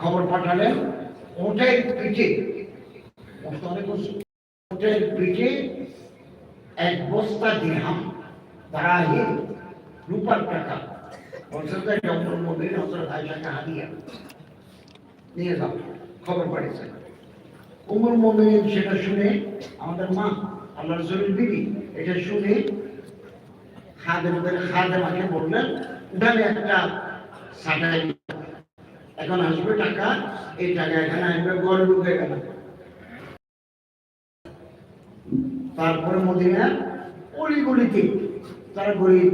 খবর পাঠালেন ওটের পিঠে অনেক পিঠে এক বস্তা দিরহাম দাঁড়াহি রূপার টাকা। বলছে যে ডক্টর মোদীর হজরত আয়সাকে হাদিয়া। নিয়ে যাও, খবর পাঠিয়েছে। উমর মোমিন সেটা শুনে আমাদের মা আল্লাহ রসুলের বিবি, এটা শুনে খাদেমদের খাদেমাকে বললেন, উঠানে একটা সাটাই এখন আসবে টাকা, এই টাকা এখানে আসবে, গড়ে ঢুকে গেল তারপরে মদিনা অলিগুলিতে তারা গরিব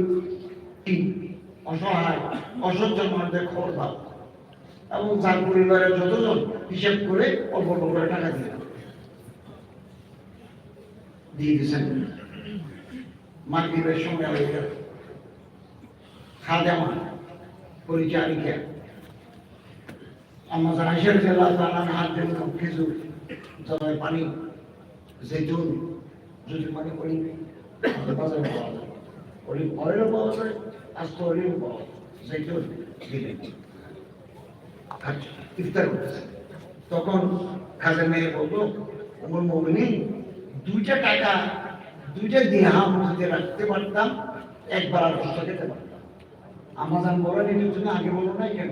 অসহায় অসচ্ছল মানুষদের খবর দাও এবং তার পরিবারের যতজন হিসেব করে অল্প অল্প করে টাকা দিল দিয়ে দিয়েছেন। মাগরীবের গেল খাদেমা, পরিচারিকা। আমাদের আইসার জেলা তারা হাত জন্য খেজুর জলের পানি, জৈতুন, যদি মানে অলিভ বাজারে পাওয়া যায়। অলিভ অয়েলও পাওয়া যায়, আস্ত অলিভ পাওয়া যায় দিলেন আচ্ছা ইফতার করতেছে। তখন কাজের মেয়ে বলল, ওমর মমিনী, দুইটা টাকা, দুইটা দিহাম যদি রাখতে পারতাম, একবার আর কষ্ট খেতে পারতাম। আমাজন বলেন এটার জন্য আগে বলো না কেন?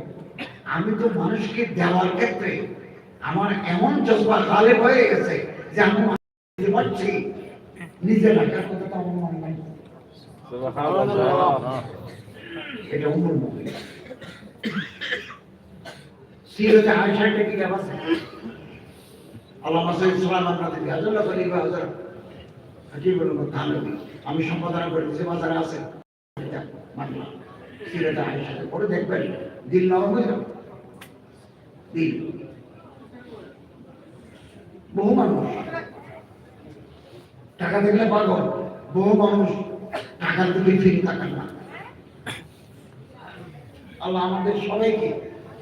আমি তো মানুষকে দেওয়ার ক্ষেত্রে আমার এমন জজবা হালে হয়ে গেছে যে আমি দিতে পারছি। নিজে রাখার কথা তো আমার মনে নাই। এটা কি আছে? আল্লাহ মুতানবী আমি সম্পাদনা করে দিয়েছি বাজারে আছে পড়ে দেখবেন, দিল নরম যাবে। দিল বহু মানুষ। টাকা দেখলে পাগল। বহু মানুষ টাকার দিকে ফিরে তাকান না। আল্লাহ আমাদের সবাইকে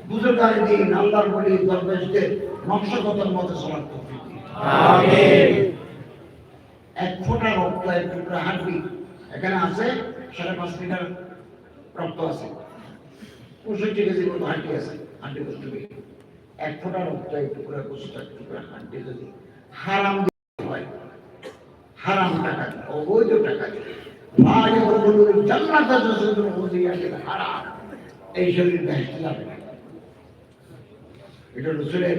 বুজুর্গারে দিন। আল্লাহর বলি দরবেশদের নকশগতের তৌফিক দিন। এক ফোঁটা রক্ত এক টুকরা হাড্ডি এখানে আছে সাড়ে পাঁচ মিটার রক্ত আছে। পঁয়ষট্টি কেজি মতো হাড্ডি আছে করতে পেরে এক ফোঁটা রক্ত এক টুকরা গোস্ত এক টুকরা যদি হারাম হয়, হারাম টাকা অবৈধ টাকা হারাম, এই শরীর ব্যস্ত যাবে না। এটা রসুলের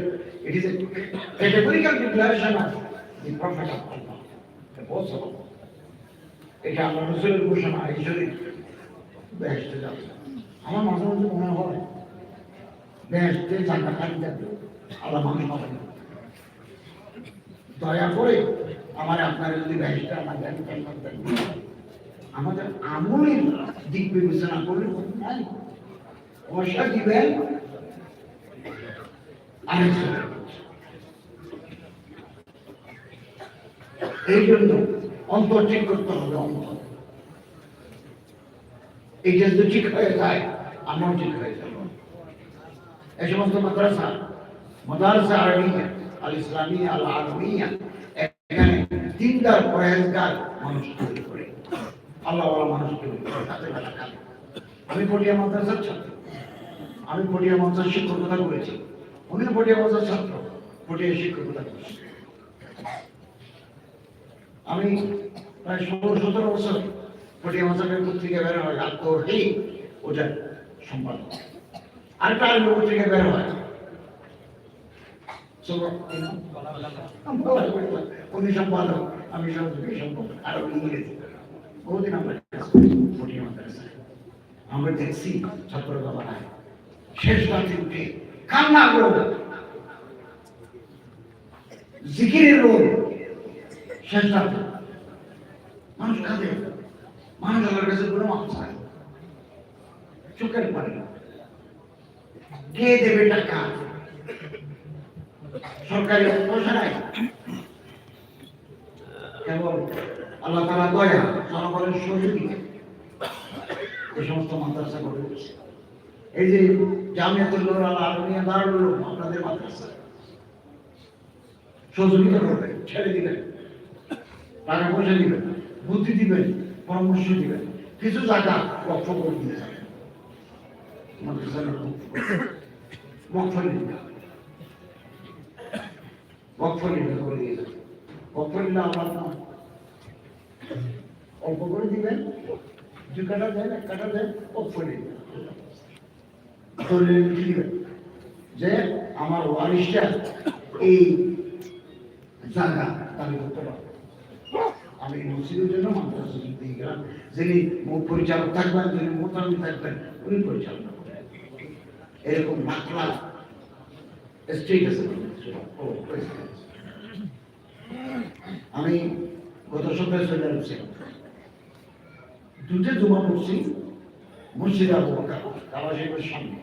এটা আমার রসুলের ঘোষণা, এই শরীর ব্যস্ত যাবে আমার মাঝে মাঝে মনে হয় যাবে। না। দয়া করে আমার আপনারা যদি ব্যস্ত আমার আমাদের আমলের দিক বিবেচনা করলে নাই। পয়সা দিবেন এই জন্য অন্তর ঠিক করতে হবে, অন্তর। এইটা যদি ঠিক হয়ে যায় আমরাও ঠিক হয়ে যাব এই সমস্ত মাদ্রাসা মাদ্রাসা আরবিয়া আল আল আলমিয়া এখানে মানুষ তৈরি করে আল্লাহ মানুষ তৈরি করে আমি পটিয়া মাদ্রাসার ছাত্র আমি পটিয়া মাদ্রাসার শিক্ষকতা করেছি উনিও পটিয়া মাদ্রাসার ছাত্র পটিয়া শিক্ষকতা করেছি আমি প্রায় ষোলো সতেরো বছর পটিয়া মাদ্রাসার পত্রিকা বের হয়? আত্মহী ওটা সম্পাদক। আরেকটা আরেকটা পত্রিকা বের হয় উনি সম্পাদক আমি সহযোগী সম্পাদক আর ইংরেজি বহুদিন আমরা পটিয়া মাদ্রাসায় আমরা দেখছি ছাত্র বাবারা শেষ রাতে উঠে কান্না করো জিকিরের রোগ শেষ রাতে মানুষ কাঁদে মানুষ আমার কাছে কোনো মাপ চায় চোখের পারে কে দেবে টাকা? সরকারি পয়সা নাই কেবল আল্লাহ তালা দয়া, জনগণের সহযোগিতা এই সমস্ত মাদ্রাসা গড়ে উঠছে। এই যে জামিয়াতুল আল আলমিয়া দারুল আপনাদের মাদ্রাসা। সহযোগিতা করবেন, ছেড়ে দিবেন। টাকা পয়সা দিবেন, বুদ্ধি দিবেন, পরামর্শ দিবেন। কিছু জায়গা লক্ষ্য করে দিয়ে যাবেন মাদ্রাসার মকফলিল্লা মকফলিল্লা করে আমার নাম অল্প কাটা দেন এক যে আমার ওয়ারিশটা এই জায়গা করতে আমি মসজিদের জন্য মাদ্রাসা দিয়ে যিনি পরিচালক থাকবেন যিনি মোতামি থাকবেন উনি পরিচালনা এরকম মাকলা স্টেট আছে। আমি গত সপ্তাহে চলে আসছি। দুটো জমা পড়ছি বকর, কাবা সামনে।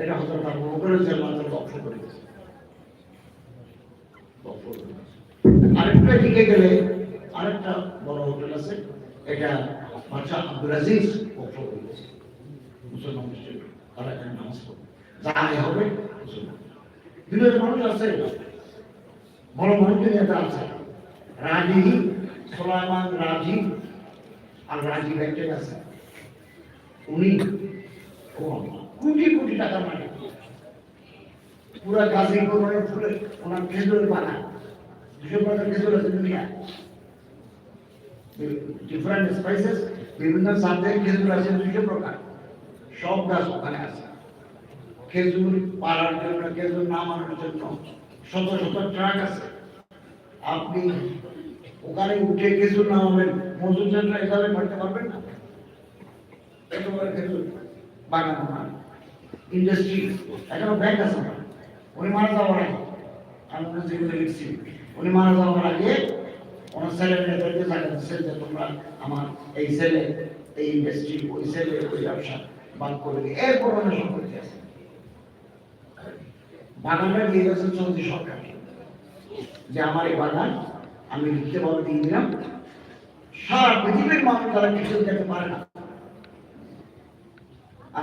এটা হজরত আবু বকরের জন্য বক্ষ করে গেছে। আরেকটা দিকে গেলে আরেকটা বড় হোটেল আছে। এটা বাদশাহ আব্দুল আজিজ বক্ষ করে গেছে মুসলমান মুসলিম তারা এখানে নামাজ পড়বে যাই হবে মুসলমান বিভিন্ন মানুষ আছে বড় মানুষের নেতা আছে রাজি সোলাইমান রাজি আর রাজি একজন আছে উনি ও আল্লাহ, কোটি কোটি টাকার মালিক পুরা গাজীপুর মানে ফুলে ওনার খেজুর বাগান দুশো প্রকার খেজুর আছে দুনিয়া ডিফারেন্ট স্পাইসেস বিভিন্ন জাতের খেজুর আছে দুশো প্রকার সব গাছ ওখানে আছে। খেজুর পাড়ার জন্য, খেজুর নামানোর জন্য শত শত ট্রাক আছে। আপনি ওখানে উঠে খেজুর নামাবেন, মজুর জন্য এভাবে করতে পারবেন না? এত বড় খেজুর বাগান ওখানে। ইন্ডাস্ট্রি এখনও ব্যাংক আছে উনি মারা যাওয়ার আগে, আমি ওনার জীবনে লিখছি উনি মারা যাওয়ার আগে ওনার ছেলে মেয়েদেরকে দিচ্ছে যে তোমরা আমার এই ছেলে, এই ইন্ডাস্ট্রি ওই ছেলে, ওই ব্যবসা বাদ করে যে আমার এই বাগান আমি লিখতে বলে দিয়ে দিলাম। সারা পৃথিবীর মানুষ তারা কিছু যেতে পারে না।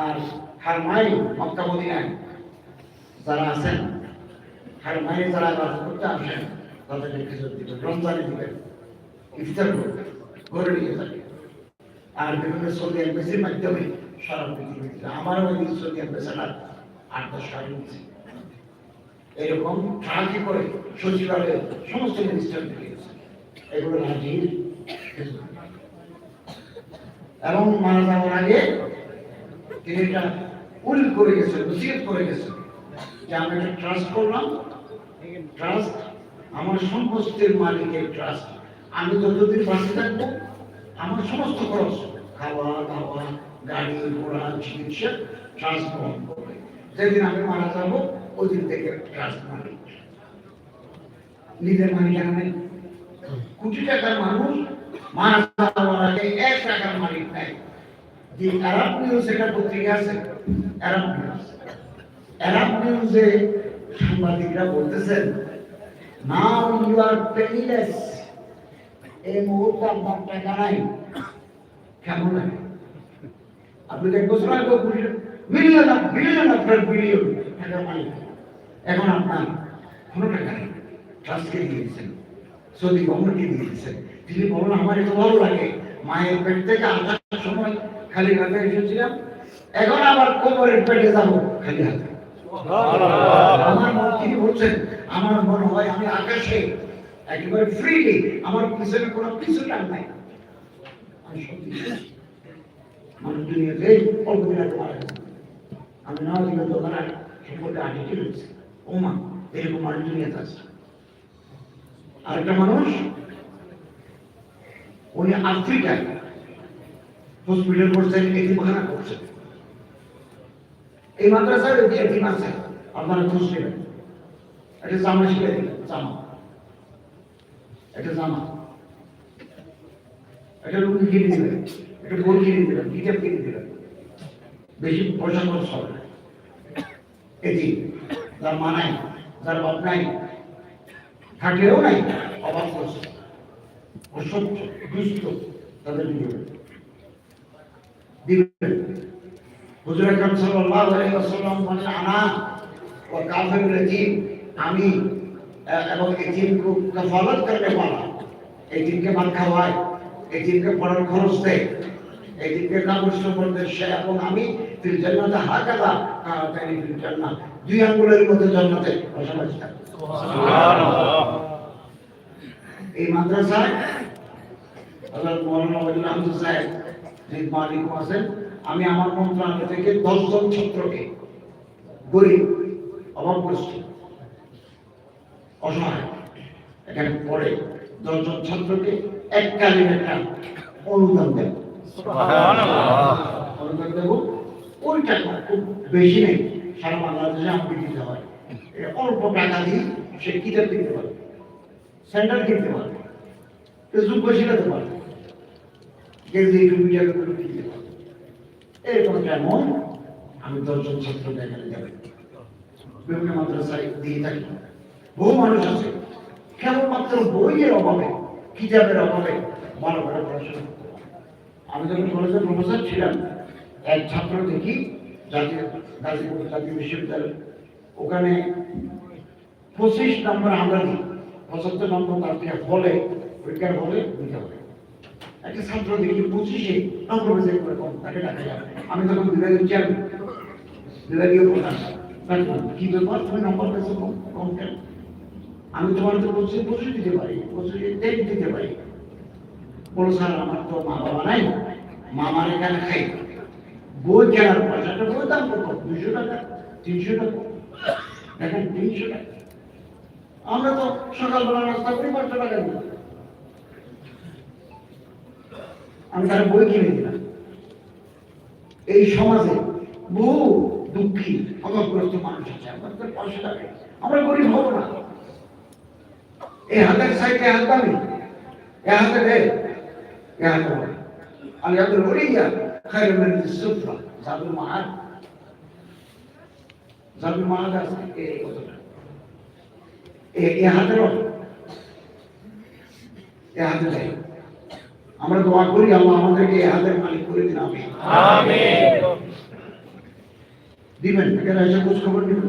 আর হার মাই মক্কা মদিনায় যারা আছেন, হার মাই যারা বাস করতে আসেন, তাদেরকে খেজুর দিবেন, রমজানে দিবেন, ইফতার করবেন, ঘরে নিয়ে যাবেন। আর বিভিন্ন সৌদি এম্বাসির মাধ্যমে এরকম সাহায্য করে? সচিবালয়ে সমস্ত মিনিস্টার এগুলো এবং মারা যাওয়ার আগে তিনি এটা করে নসিহত করে যে আমি একটা ট্রাস্ট করলাম। ট্রাস্ট আমার সম্পত্তির মালিকের ট্রাস্ট আমি যতদিন বাঁচে থাকব, আমার সমস্ত খরচ, খাওয়া, দাওয়া গাড়ি ঘোড়া চিকিৎসা ট্রাস্ট বহন করবে যেদিন আমি মারা যাব ওই দিন থেকে ট্রাস্ট মালিক নিজের মালিক নেই। কোটি টাকার মানুষ মারা যাওয়ার আগে এক টাকার মালিক নাই। যে আরব নিউজ একটা পত্রিকা আছে আরব নিউজ। আরব নিউজে সাংবাদিকরা বলতেছেন নাও ইউ আর পেনিলেস এই মুহূর্তে আপনার টাকা নাই। কেমন লাগে? আপনি এক বছর আগে মিলিয়ন বিলিয়ন আপনার বিলিয়ন টাকা মালিক। এখন আপনার কোনো টাকা নেই ট্রাস্টকে দিয়েছেন সৌদি গভর্নমেন্টকে দিয়েছেন তিনি বলুন আমার এত ভালো লাগে। মায়ের পেট থেকে আসার সময় খালি হাতে এসেছিলাম। এখন আবার কোমরের পেটে যাব খালি হাতে। আমার মন তিনি বলছেন আমার মনে হয় আমি আকাশে একেবারে ফ্রিলি আমার পিছনে কোনো কিছু টান নাই। আমি সত্যি। মানুষ দুনিয়াতে অল্প দিন আগে মারা গেছে আমি না তো ওখানে সম্পর্কে আগে চলেছি ওমা এরকম মানুষ দুনিয়াতে আছে। আরেকটা মানুষ উনি আফ্রিকায় হসপিটাল করছেন এতিমখানা করছেন এই মাদ্রাসায় ওই এতিম আছে, আপনারা খোঁজ এটা জামা শিখে দিলেন, জামা। এটা জামা। এটা লুঙ্গি কিনে দিলেন এটা বই কিনে দিলেন কিতাব কিনে দিলেন বেশি পয়সা খরচ এটি যার মা নাই, যার বাপ নাই, থাকলেও নাই অভাব করছে। অসহ্য দুষ্ট তাদের আনা ওয়া কাফিরুল ইয়াতীম আমি এবং এতিমকে কাফালত করতে পারা এতিমকে ভাত খাওয়ায়। এতিমকে পড়ার খরচ দেয়। এতিমকে কাগজ দেয় সে এবং আমি ফিল জান্নাতে হাকাদা কাতানি ফিল জান্নাত দুই আঙ্গুলের মধ্যে জান্নাতে পাশাপাশি এই মাদ্রাসায় মাওলানা ওয়ালিউল হামদ সাহেব যে মালিক আছেন আমি আমার মন্ত্রণালয় থেকে দশজন ছাত্রকে গরিব অভাবগ্রস্ত অসহায় এখানে পড়ে দশজন ছাত্রকে এককালীন একটা অনুদান দেব। অনুদান দেব। ওই টাকা খুব বেশি নেই সারা বাংলাদেশে আমাকে দিতে হয়। অল্প টাকা দিয়ে সে কিতাব কিনতে পারবে স্যান্ডেল কিনতে পারবে ফেসবুক বসিলাতে পারবে গেঞ্জি টুপি গুলো কিনতে পারবে এরকম কেমন আমি দশজন ছাত্রকে এখানে যাবে বিভিন্ন মাদ্রাসায় দিয়ে থাকি। বহু মানুষ আছে কেবলমাত্র বইয়ের অভাবে কিতাবের অভাবে ভালো করে পড়াশোনা আমি যখন কলেজের প্রফেসর ছিলাম, এক ছাত্র দেখি জাতীয় গাজীপুর জাতীয় বিশ্ববিদ্যালয়। ওখানে পঁচিশ নম্বর আমরা দিই পঁচাত্তর নম্বর তার থেকে হলে, পরীক্ষার হলে দিতে হবে একটা ছাত্র দেখি পঁচিশে নম্বর করে কম, তাকে ডাকা যাবে আমি তখন বিভাগের চেয়ারম্যান বিভাগীয় প্রধান। কি ব্যাপার? তুমি নম্বর পেয়েছ কম কম কেন? আমি তোমার তো বলছি পঁচিশ দিতে পারি পঁচিশে তেইশ দিতে পারি। বলো স্যার আমার তো মা বাবা নাই মামার এখানে খাই। বই কেনার পয়সাটা বই দাম কত? দুশো টাকা, তিনশো টাকা। দেখেন, তিনশো টাকা। আমরা তো সকালবেলা নাস্তা করি পাঁচশো টাকা দিই। আমি তারা বই কিনে দিলাম। এই সমাজে বহু দুঃখী, অভাবগ্রস্ত মানুষ আছে। আমাদের পয়সা লাগে। আমরা গরিব হব না। এই হাতের সাইডে হাত দামি এ হাতে রে এ হাতে আমি হাতের ওরিয়া খাই মেরে সুফরা জাদুর মাহার জাদুর মাহার আছে এই কথাটা এ- হাতে এ হাতে দেয়। আমরা দোয়া করি আল্লাহ আমাদেরকে এ হাতের মালিক করে দিন আমি দিবেন এখানে এসে খোঁজ খবর দিবেন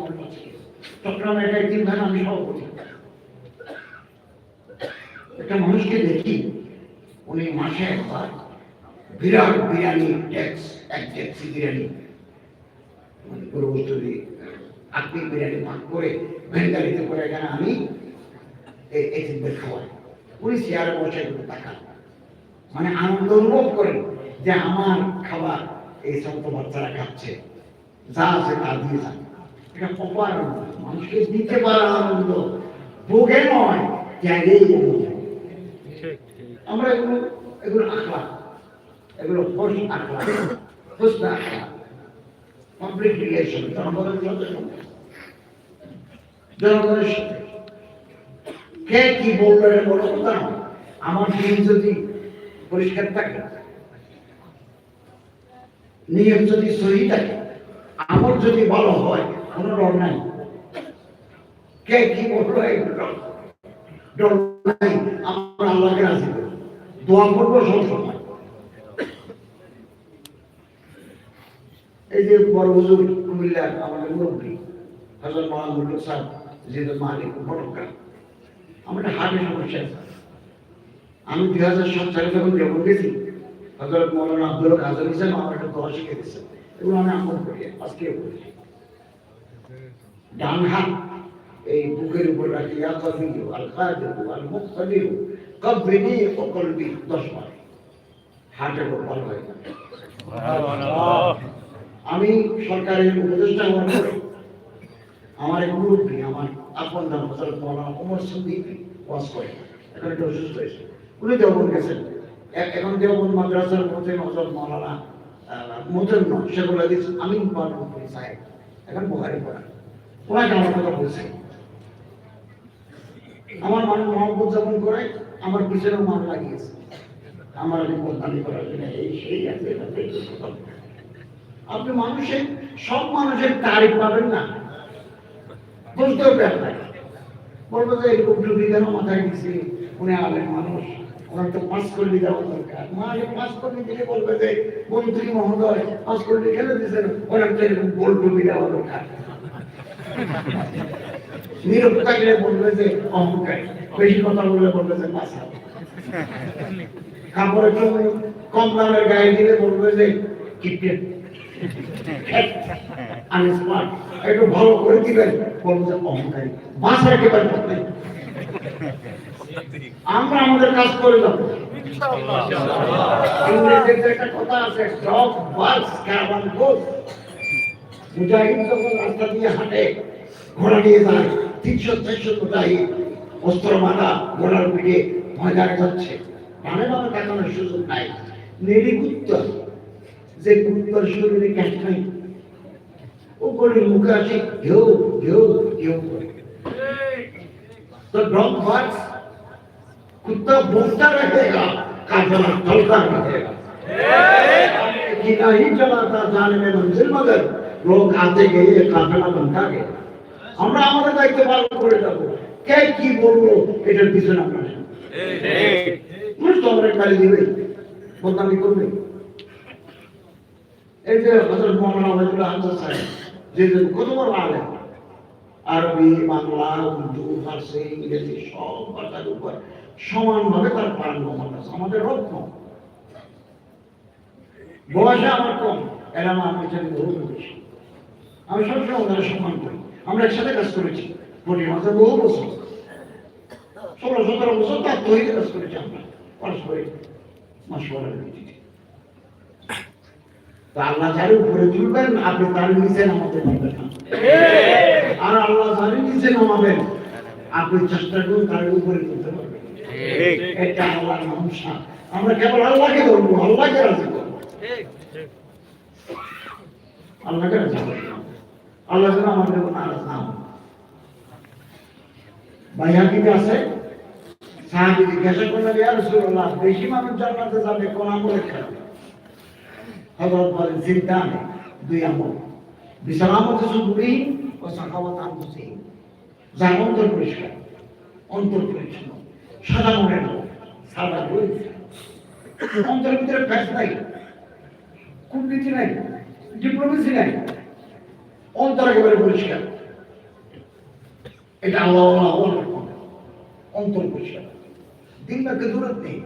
মানুষ আছে চট্টগ্রামে একটা একদিন ধান আমি সভাপতি। একটা মানুষকে দেখি, উনি মাসে একবার বিরাট বিরিয়ানি ট্যাক্স এক ট্যাক্সি বিরিয়ানি মানে পুরো বস্তু দিয়ে আপনি বিরিয়ানি ভাগ করে ভেন্ডারিতে করে এখানে আমি এই এতিমদের খাওয়াই। উনি চেয়ারে বসে একটু তাকান। মানে আনন্দ অনুভব করেন যে আমার খাবার এই ছোট বাচ্চারা খাচ্ছে, যা আছে তা দিয়ে যান। এটা অপার আনন্দ। মানুষকে দিতে পারার আনন্দ। ভোগে নয়, ত্যাগেই আনন্দ আমরা এগুলো এগুলো আখলা এগুলো ফোর্স আখলা হুসন আখলা কমপ্লিট রিলেশন জনগণের সাথে জনগণের সাথে। কে কি বলল এটা বড়। আমার দিন যদি পরিষ্কার থাকে, নিয়ম যদি সহি থাকে আমার যদি ভালো হয়, কোনো ডর নাই। কে কি বলল এগুলো? ডর নাই, আমরা আল্লাহকে রাজি করব দোয়া করব সব সময় এই যে বড় হুজুর কুমিল্লার আমাদের মুরব্বী হজরত মহানুল্লাহ সাহেব যেহেতু মালিক আমার একটা হার্টের সমস্যা আমি দুই হাজার সাত সালে যখন যখন গেছি হজরত মৌলানা আব্দুল কাজল হিসেবে আমার একটা দোয়া শিখে দিচ্ছে এগুলো আমি আমল করি আজকেও করি। ডান হাত, এই বুকের উপর রাখি, ইয়া কাবিরু আল কাদিরু আল মুক্তাদিরু। কবরিনি ও কলবি দশ বার হার্টের ভালো হয়ে আমি সরকারের উপদেষ্টা হওয়ার পরে আমার এক মুরব্বী, আমার আপন নাম হজরত মৌলানা ওমর সিদ্দিকী ওয়াজ করে এখন একটু অসুস্থ হয়েছে। উনি দেওবন গেছেন। এখন দেওবন মাদ্রাসার মধ্যে হজরত মৌলানা মুজন্ন সেগুলো দিচ্ছে আমি সাহেব। এখন বুহারি পড়া ওনাকে আমার কথা বলছে। আমার মানুষ মহব্বত যখন করে আমার পিছনেও মান লাগিয়েছে। আমার আমি বদনামি করার জন্য এই সেই আছে। আপনি মানুষের, সব মানুষের তারিফ পাবেন না। বুঝতেও পারবেন বলব যে এরকম টুপি কেন মাথায় দিচ্ছে উনি আলেন মানুষ। ওনার তো পাঁচ করলি দেওয়া দরকার। মা আগে পাঁচ করলি দিলে বলবে যে, মন্ত্রী মহোদয়, পাঁচ করলি কেন দিচ্ছেন ওনার তো এরকম গোল টুপি দেওয়া দরকার। নীরব থাকলে বলবে যে অহংকার বেশি কথা বললে বলবে যে পাশা। কাপড়ের জন্য কম দামের গায়ে দিলে বলবে যে কিপটে আমি স্মার্ট। একটু ভালো করে দিবেন বলব যে অহংকারী বাসার একেবারে করতে। আমরা আমাদের কাজ করে যাব ইংরেজিতে একটা কথা আছে ক্যারাভান গোস মুজাহিদ যখন রাস্তা দিয়ে হাঁটে ঘোড়া নিয়ে যায় তিনশো চারশো মুজাহিদ অস্ত্র মাথা ঘোড়ার পিঠে ময়দানে যাচ্ছে মানে মানে তাকানোর সুযোগ নাই নেড়িগুত্ত যে গুত্তর শরীরে ক্যাশ নাই ও করে মুখে আসে ঘেউ ঘেউ ঘেউ করে तो डॉग बार्स कुत्ता भूखता रहेगा काफिला चलता रहेगा कि नहीं चलाता जाने में मंजिल मगर लोग आते गए কাফেলা बनता गया আমরা আমাদের দায়িত্ব পালন করে যাব। কে কি বলব এটার পিছনে তো আমরা গালি দিবে। বদনামি করবে। এই যে হজরত হামজা সাহেব, যে কত বড় আলেম আরবি, বাংলা, উর্দু, ফার্সি, ইংরেজি সব ভাষার উপর সমানভাবে তার আমাদের রত্ন বয়সে আমার কম। এরা আমার পেছনে বহু আমি সবসময় ওদের সম্মান করি। আমরা একসাথে কাজ করেছি। মাসে বহু বছর ষোলো সতেরো বছর তার তৈরি কাজ করেছি আমরা। পারস্পরিক মাসওয়ারার ভিত্তিতে আল্লাহ যার উপরে তুলবেন আপনি তার নিচে নামাতে পারবেন আর আল্লাহ জানি নিচে নামাবেন আপনি চেষ্টা করুন তার উপরে তুলতে পারবেন। এটা আল্লাহর মানুষা আমরা কেবল আল্লাহকে ধরবো আল্লাহকে রাজি করব। আল্লাহকে রাজি করব। আল্লাহ আমাদের নারাজ না হন। আছে? সাহাবি জিজ্ঞাসা করলেন, ইয়া রাসূলুল্লাহ, বেশি মানুষ জান্নাতে যাবে কোন আমলে খেলা হযরত বলেন নেই, দুই আমল। ও সাখাওয়াত যার অন্তর পরিষ্কার, অন্তর পরিচ্ছন্ন, সাদা লোক সাদা অন্তরের ভিতরে ফ্যাস নাই, কূটনীতি নাই ডিপ্লোমেসি নাই। অন্তর একেবারে পরিষ্কার। এটা আল্লাহ অন্তর পরিষ্কার। দিন বাকে দূরত নেই।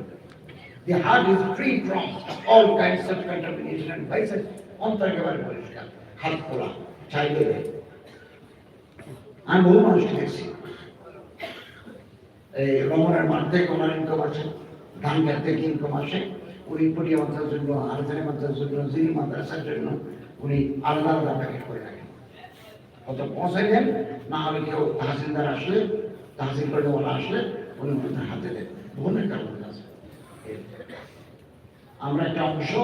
The heart is free from all kinds of contamination and vices. অন্তর একেবারে পরিষ্কার। হাত খোলা চাইলে। আমি বহু মানুষকে দেখছি। এই রমনের মাঠ থেকে ওনার ইনকাম আছে ধান খেত থেকে ইনকাম আসে? উনি পটিয়া মাদ্রাসার জন্য আরজানি মাদ্রাসার জন্য জিরি মাদ্রাসার জন্য, উনি আলাদা আলাদা প্যাকেট করে রাখেন। কত পৌঁছাই দেন? না হলে কেউ তাহসিলদার আসলে, তাহসিল করে আসলে উনি ওনাদের হাতে দেন। বোনের কারণ আছে। আমরা একটা অংশ,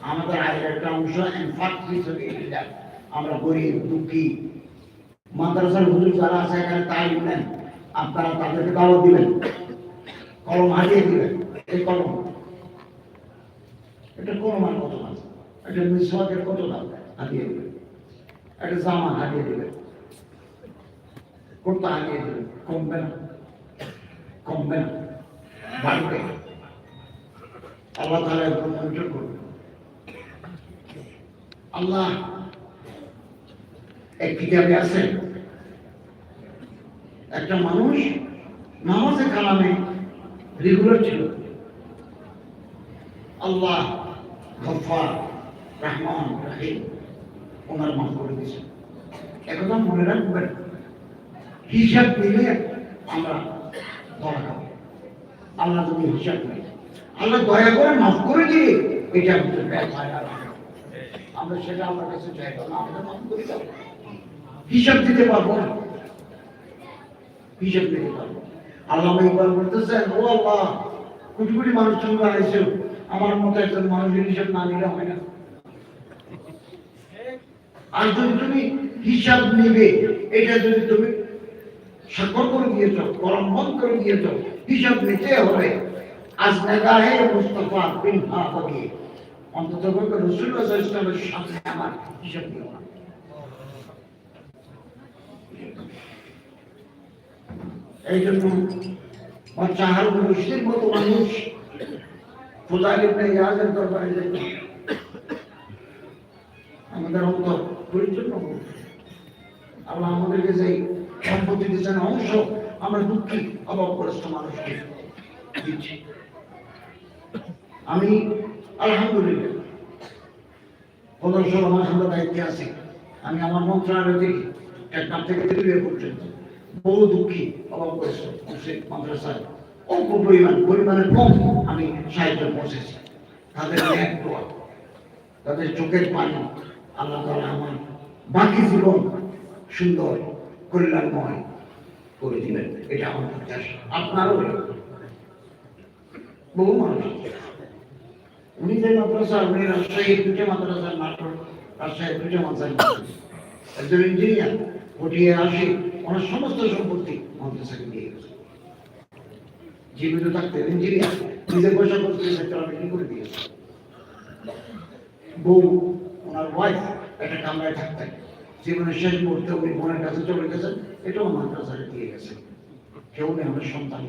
আমাদের আয়ের একটা অংশ আমরা গরিব, দুঃখী। মাদ্রাসার হুজুর যারা আছে, এখানে তালিম নেন। আপনারা তাদেরকে দাওয়াত দিবেন। কলম হারিয়ে দিবেন। এই কলম। এটা কোন মান কত দাম? এটা মিসওয়াকের কত দাম? হারিয়ে দিবেন। একটা জামা হারিয়ে দিবেন কুর্তা হারিয়ে দিবেন কমবে না কমবে না বাড়বে আল্লাহ তালা একদম কন্ট্রোল করবে আল্লাহ এক কিতাবে আছে একটা মানুষ নামাজে কালামে রেগুলার ছিল আল্লাহ গফার রহমান রাহিম ওনার মাফ করে দিয়েছে। একদম মনে রাখবেন, হিসাব নিলে আমরা আল্লাহ তুমি হিসাব নেই আল্লাহ দয়া করে মাফ করে দিয়ে এটা ব্যবহার আমরা সেটা কাছে না, আমরা মাফ করে হিসাব দিতে পারব না। হিসাব দিতে পারব আল্লাহ ইকবাল বলতেছেন ও আল্লাহ, কোটি কোটি মানুষ বানাইছো আমার মতো একজন মানুষের হিসাব না নিলে হয় না। আর যদি তুমি হিসাব নিবে, এটা যদি তুমি স্বাক্ষর করে দিয়েছ কলম্বন করে দিয়েছ, হিসাব নিতে হবে। আজ নেগাহে মুস্তফা বিন হাফাকে অন্তত রসুল্লাহ ইসলামের সামনে আমার হিসাব নিও না এই জন্য হারুন রশিদের মতো মানুষ ফুজাইলিবনে ইয়াজের দরবারে যেত। আমাদের অন্তর আল্লাহ আমাদেরকে যে সম্পত্তি দিচ্ছেন অংশ আমরা দুঃখী, অভাবগ্রস্ত মানুষকে দিচ্ছি। আমি আলহামদুলিল্লাহ পনেরো ষোলো মাস আমরা দায়িত্বে আছি। আমি আমার মন্ত্রণালয় থেকে এক নাম থেকে তৃতীয় পর্যন্ত বহু দুঃখী অভাব মাদ্রাসায় অল্প পরিমাণ, পরিমাণে কম আমি সাহায্য পৌঁছেছি। তাদের এক দোয়া, তাদের চোখের পানি আল্লাহ তালা আমার বাকি জীবন সুন্দর, কল্যাণময় করে দিবেন। এটা আমার প্রত্যাশা আপনারও বহু মানুষ উনি যে মাদ্রাসা, উনি রাজশাহী দুটো মাদ্রাসার নাটক রাজশাহী দুটো মাদ্রাসা একজন ইঞ্জিনিয়ার পটিয়ে আসি, ওনার সমস্ত সম্পত্তি মাদ্রাসাকে দিয়ে গেছে। জীবিত থাকতে ইঞ্জিনিয়ার নিজে পয়সা করতে সেটা বিক্রি করে দিয়েছে। বউ ওনার ওয়াইফ একটা কামরায় থাকতেন। জীবনের শেষ মুহূর্তে উনি বোনের কাছে চলে গেছেন এটাও মাদ্রাসাকে দিয়ে গেছে কেউ নেই আমাদের সন্তান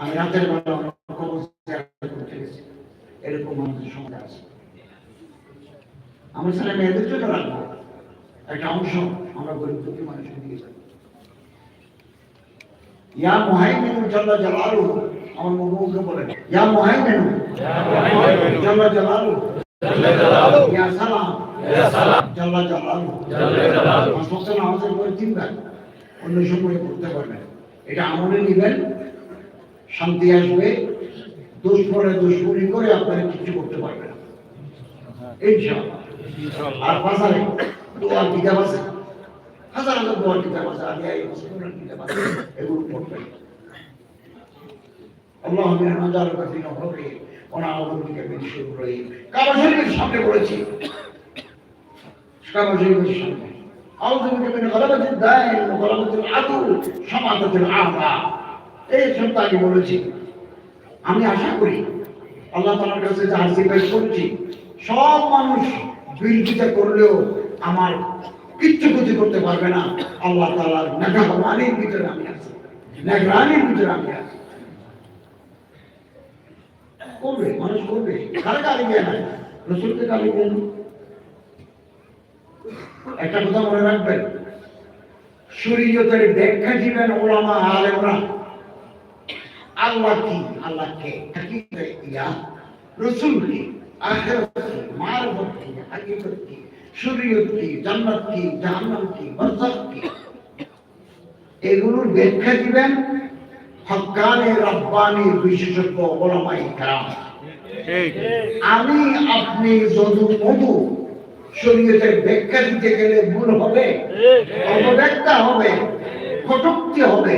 আমি রাতের বেলা আমার করতে গেছি। এরকম আমাদের সমাজ আছে। আমার ছেলে মেয়েদের জন্য রাখব। একটা অংশ আমরা গরিব দুঃখী মানুষকে দিয়ে যাব ইয়া মুহাইমিন জাল্লা জালালুহু আমার মুখে বলেন। ইয়া মুহাইমিন জাল্লা জাল্লা অন্য সময় করতে পারবেন এটা আমলে নিবেন শান্তি আসবে দুষ্পরে দুষ্পরি করে আপনারা কিছু করতে পারবেন আর বাজারে দোয়ার কিতাব হাজার হাজার দোয়ার কিতাব আছে আল্লাহ মিনা নাজার কাছে নহরে আ'মা আশা করি আল্লাহ তাআলার কাছে যা পেশ করছি। সব মানুষ বিরোধিতা করলেও আমার কিচ্ছু ক্ষতি করতে পারবে না। আল্লাহ তাআলার নেগাহমানির ভিতরে আমি আছি। নেগরানির ভিতরে আমি আছি। করবে, মানুষ করবে। কারে গালি দেয় না? রসুলকে গালি দেন। একটা কথা মনে রাখবেন, শরীয়তের ব্যাখ্যা দিবেন ওলামা আল্লাহ কি? আল্লাহ কে? ইয়া? রসুল কি? কি? শরীয়ত কি? জান্নাত কি? জাহান্নাম কি? কি? এগুলোর ব্যাখ্যা দিবেন হক্কানে রব্বানি বিশেষজ্ঞ ওলামাই کرام আমি আপনি যদু মধু শরীয়তের ব্যাখ্যা দিতে গেলে ভুল হবে অপব্যাখ্যা হবে কটুক্তি হবে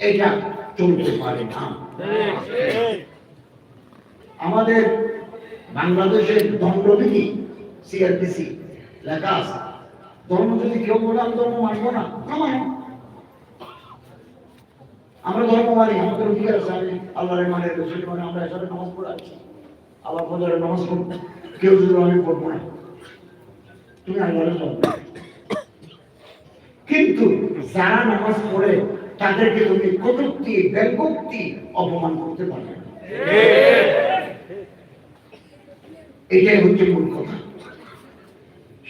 এটা চলতে পারে না আমাদের বাংলাদেশের দণ্ডবিধি সিআরপিসি লেখা আছে ধর্ম যদি কেউ বলে আমি ধর্ম মানবো না না মানো আমরা ধর্ম মানি আমাদের অধিকার আছে, আমি আল্লাহরের মানে রসুল মানে আমরা এসবে নামাজ পড়ে আছি। আল্লাহ ফজরের নামাজ পড়ব কেউ যদি আমি পড়ব না, তুমি আল্লাহরের জন্য কিন্তু যারা নামাজ পড়ে, তাদেরকে তুমি কটুক্তি, ব্যঙ্গোক্তি অপমান করতে পারবে এটাই হচ্ছে মূল কথা।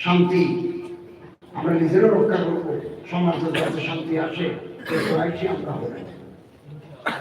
শান্তি, আমরা নিজেরও রক্ষা করব। সমাজে যাতে শান্তি আসে আমরা হবে।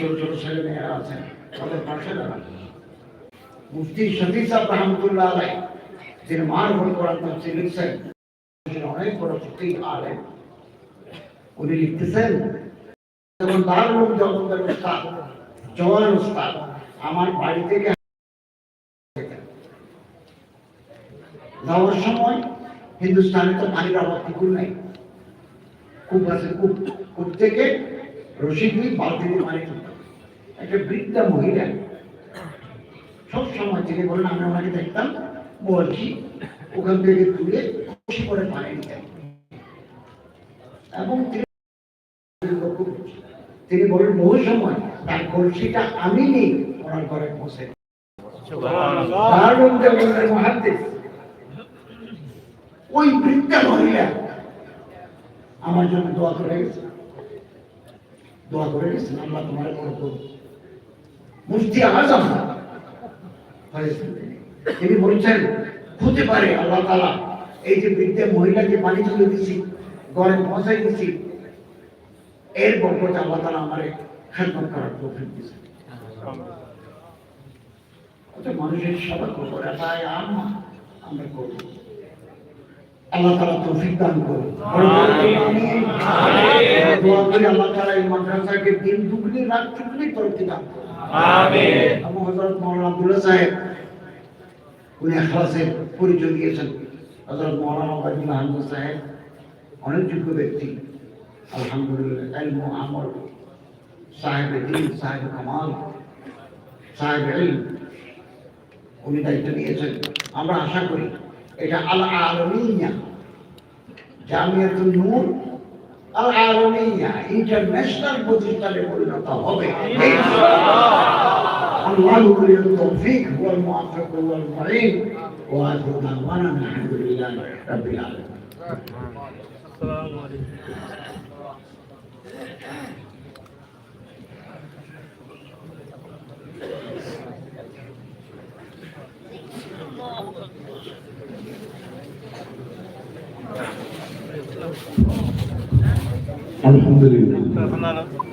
ছোট ছোট ছেলে মেয়েরা আছেন তাদের পাশে দাঁড়ান। মুফতি সাহেব রহমতুল্লাহ আলাই ভোট করার লিখছেন, তিনি অনেক বড় আলেন উনি লিখতেছেন, যেমন জগতের উস্তাদ জওয়ান উস্তাদ, আমার বাড়ি থেকে যাওয়ার সময় হিন্দুস্তানে তো পানির অভাব পুকুর নাই। কূপ আছে কূপ কূপ থেকে রশি দিয়ে বালতি দিয়ে পানি একটা বৃদ্ধা মহিলা। সব সময় তিনি বলেন আমি ওনাকে দেখতাম বলছি ওখান থেকে তুলে খুশি করে পানি নিতেন এবং তিনি বলেন বহু সময়, তার কলসিটা আমি নিই ওনার ঘরে মহাদ্দেশ ওই বৃদ্ধা মহিলা আমার জন্য দোয়া করে গেছে। দোয়া করে গেছেন আল্লাহ তোমার করুন মুফতি আজম। তিনি বলছেন হতে পারে আল্লাহ তালা এই যে বৃদ্ধা মহিলাকে পানি তুলে দিছি ঘরে পৌঁছাই দিছি এর বরকতে আল্লাহ তালা আমার খেদমত করার তৌফিক দিছে মানুষের সেবা করব এটাই আমরা করব। আল্লাহ তালা তৌফিক দান করুন। আল্লাহ তালা এই মাদ্রাসাকে দিন দুগুলি রাত চুগলি তরফি দান আমিন। আবু হজরত মৌলানা আব্দুল্লাহ সাহেব, উনি এখলাসের পরিচয় দিয়েছেন। হজরত মৌলানা ওবায়দুল্লাহ আহমদ সাহেব, অনেক যোগ্য ব্যক্তি। আলহামদুলিল্লাহ এলম আমল সাহেব দিন সাহেব কামাল সাহেব ইলম, উনি দায়িত্ব নিয়েছেন। আমরা আশা করি এটা আল আলমিয়া জামিয়াতুল নূর العالمية انترناشنال متطلبون للتوفيق الله ولي التوفيق هو الموفق هو المعين وآخر الحمد لله رب العالمين. السلام عليكم. Thank you. 알함드릴라. 하나는